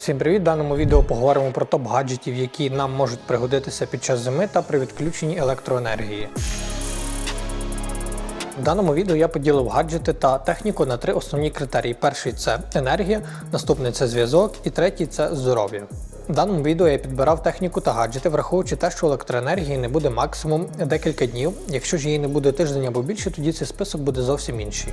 Всім привіт! В даному відео поговоримо про топ гаджетів, які нам можуть пригодитися під час зими та при відключенні електроенергії. В даному відео я поділив гаджети та техніку на три основні критерії. Перший це енергія, наступний це зв'язок і третій це здоров'я. В даному відео я підбирав техніку та гаджети, враховуючи те, що електроенергії не буде максимум декілька днів. Якщо ж її не буде тиждень або більше, тоді цей список буде зовсім інший.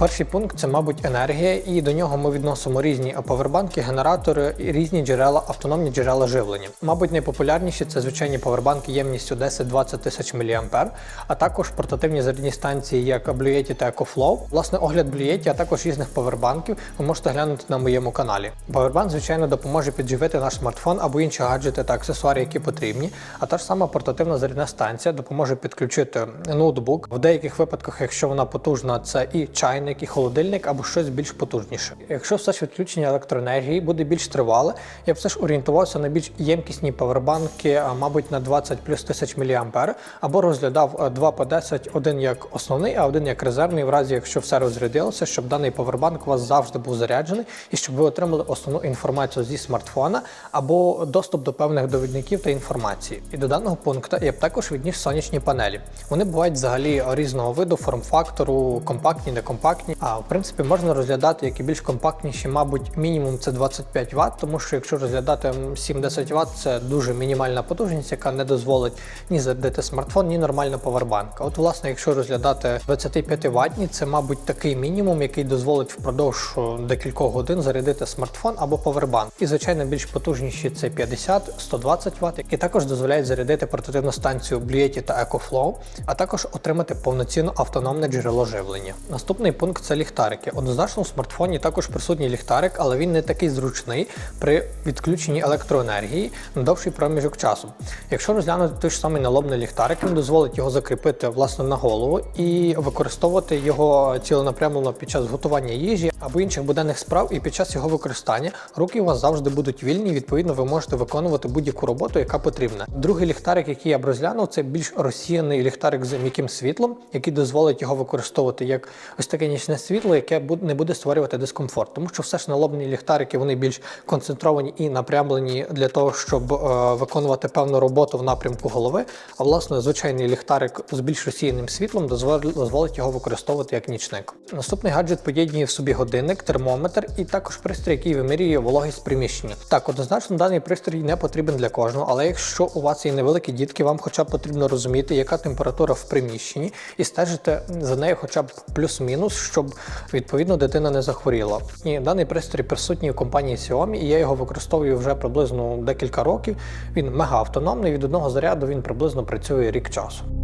Перший пункт це, мабуть, енергія, і до нього ми відносимо різні павербанки, генератори і різні джерела, автономні джерела живлення. Мабуть, найпопулярніші це звичайні павербанки ємністю 10-20 тисяч мА, а також портативні зарядні станції, як Blue Yeti та EcoFlow. Власне, огляд Blue Yeti, а також різних павербанків ви можете глянути на моєму каналі. Павербанк, звичайно, допоможе підживити наш смартфон або інші гаджети та аксесуари, які потрібні. А та ж сама портативна зарядна станція допоможе підключити ноутбук. В деяких випадках, якщо вона потужна, це і чайник, і холодильник або щось більш потужніше. Якщо все ж відключення електроенергії буде більш тривале, я б все ж орієнтувався на більш ємкісні павербанки, мабуть, на 20 плюс тисяч мА, або розглядав е, 2 по 10, один як основний, а один як резервний, в разі якщо все розрядилося, щоб даний павербанк у вас завжди був заряджений і щоб ви отримали основну інформацію зі смартфона або доступ до певних довідників та інформації. І до даного пункту я б також відніс сонячні панелі. Вони бувають взагалі різного виду, форм-фактору, компактні, некомпактні. А в принципі можна розглядати як і більш компактніші, мабуть, мінімум це 25 Вт, тому що якщо розглядати 7-10 Вт, це дуже мінімальна потужність, яка не дозволить ні зарядити смартфон, ні нормально повербанк. От, власне, якщо розглядати 25 ватні, це, мабуть, такий мінімум, який дозволить впродовж декількох годин зарядити смартфон або повербанк. І, звичайно, більш потужніші це 50-120 Вт, які також дозволяють зарядити портативну станцію Blue та EcoFlow, а також отримати повноцінно автономне джерело живлення. Наступний пункт це ліхтарики. Однозначно в смартфоні також присутній ліхтарик, але він не такий зручний при відключенні електроенергії на довший проміжок часу. Якщо розглянути той ж самий налобний ліхтарик, він дозволить його закріпити власне на голову і використовувати його ціленапрямлено під час готування їжі або інших буденних справ, і під час його використання руки у вас завжди будуть вільні. Відповідно, ви можете виконувати будь-яку роботу, яка потрібна. Другий ліхтарик, який я б розглянув, це більш розсіяний ліхтарик з м'яким світлом, який дозволить його використовувати як ось таке нічне світло, яке не буде створювати дискомфорт. Тому що все ж налобні ліхтарики вони більш концентровані і напрямлені для того, щоб е, виконувати певну роботу в напрямку голови. А власне, звичайний ліхтарик з більш розсіяним світлом дозволить, його використовувати як нічник. Наступний гаджет поєднує в собі годинник, термометр і також пристрій, який вимірює вологість приміщення. Так, однозначно, даний пристрій не потрібен для кожного, але якщо у вас є невеликі дітки, вам хоча б потрібно розуміти, яка температура в приміщенні, і стежити за нею хоча б плюс-мінус, щоб відповідно дитина не захворіла. І даний пристрій присутній у компанії Xiaomi, і я його використовую вже приблизно декілька років. Він мега автономний. Від одного заряду він приблизно працює рік часу.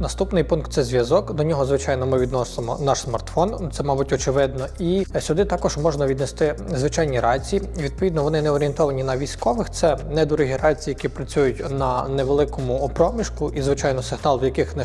Наступний пункт це зв'язок. До нього, звичайно, ми відносимо наш смартфон. Це, мабуть, очевидно. І сюди також можна віднести звичайні рації. Відповідно, вони не орієнтовані на військових. Це недорогі рації, які працюють на невеликому проміжку, і звичайно, сигнал, в яких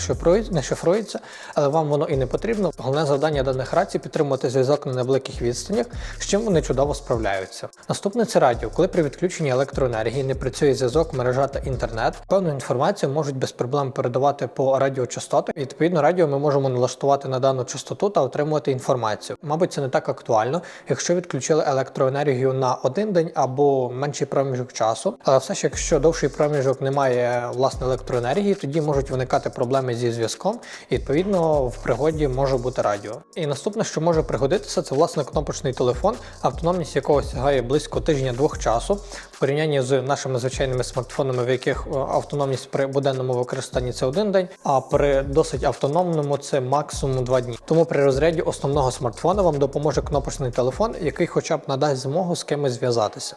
не шифрується, але вам воно і не потрібно. Головне завдання даних рацій підтримувати зв'язок на невеликих відстанях, з чим вони чудово справляються. Наступне це радіо. Коли при відключенні електроенергії не працює зв'язок, мережа та інтернет, певну інформацію можуть без проблем передавати по радіочастотах. Відповідно, радіо ми можемо налаштувати на дану частоту та отримувати інформацію. Мабуть, це не так актуально, якщо відключили електроенергію на один день або менший проміжок часу. Але все ж, якщо довший проміжок немає власне електроенергії, тоді можуть виникати проблеми зі зв'язком, і відповідно в пригоді може бути радіо. І наступне, що може пригодитися, це власне кнопочний телефон, автономність якого сягає близько тижня-двох часу в порівнянні з нашими звичайними смартфонами, в яких е, автономність при буденному використанні це один день, а при досить автономному це максимум два дні. Тому при розряді основного смартфона вам допоможе кнопочний телефон, який хоча б надасть змогу з кимось зв'язатися.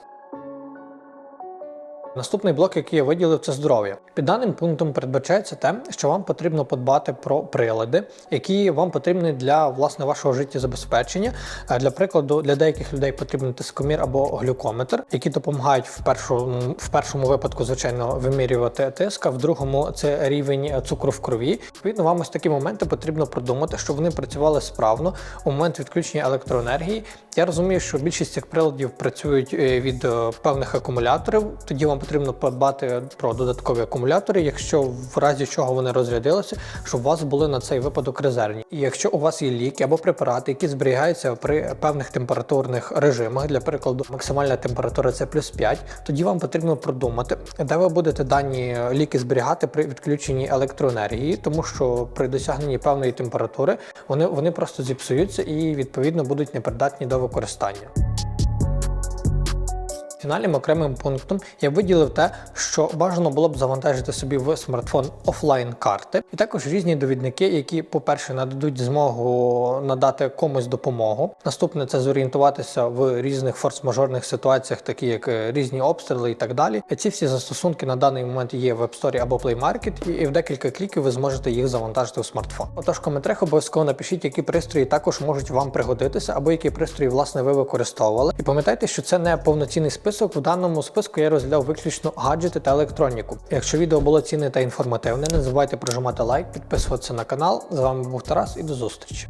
Наступний блок, який я виділив, це здоров'я. Під даним пунктом передбачається те, що вам потрібно подбати про прилади, які вам потрібні для власне вашого життєзабезпечення. Е, Для прикладу, для деяких людей потрібен тискомір або глюкометр, які допомагають в першому, в першому випадку, звичайно, вимірювати тиск, а в другому це рівень цукру в крові. Відповідно, вам ось такі моменти потрібно продумати, щоб вони працювали справно у момент відключення електроенергії. Я розумію, що більшість цих приладів працюють е, від е, певних акумуляторів, тоді вам потрібно подбати про додаткові акумулятори, якщо в разі чого вони розрядилися, щоб у вас були на цей випадок резервні. І якщо у вас є ліки або препарати, які зберігаються при певних температурних режимах, для прикладу, максимальна температура це плюс 5, тоді вам потрібно продумати, де ви будете дані ліки зберігати при відключенні електроенергії, тому що при досягненні певної температури вони, вони просто зіпсуються і відповідно будуть непридатні до використання. Фінальним окремим пунктом я виділив те, що бажано було б завантажити собі в смартфон офлайн карти, і також різні довідники, які, по-перше, нададуть змогу надати комусь допомогу. Наступне це зорієнтуватися в різних форс-мажорних ситуаціях, такі як е, різні обстріли і так далі. Ці всі застосунки на даний момент є в App Store або Play Market, і в декілька кліків ви зможете їх завантажити в смартфон. Отож, коментарях обов'язково напишіть, які пристрої також можуть вам пригодитися, або які пристрої власне ви використовували. І пам'ятайте, що це не повноцінний список. В даному списку я розглядав виключно гаджети та електроніку. Якщо відео було цінне та інформативне, не забувайте прожимати лайк, підписуватися на канал. З вами був Тарас і до зустрічі.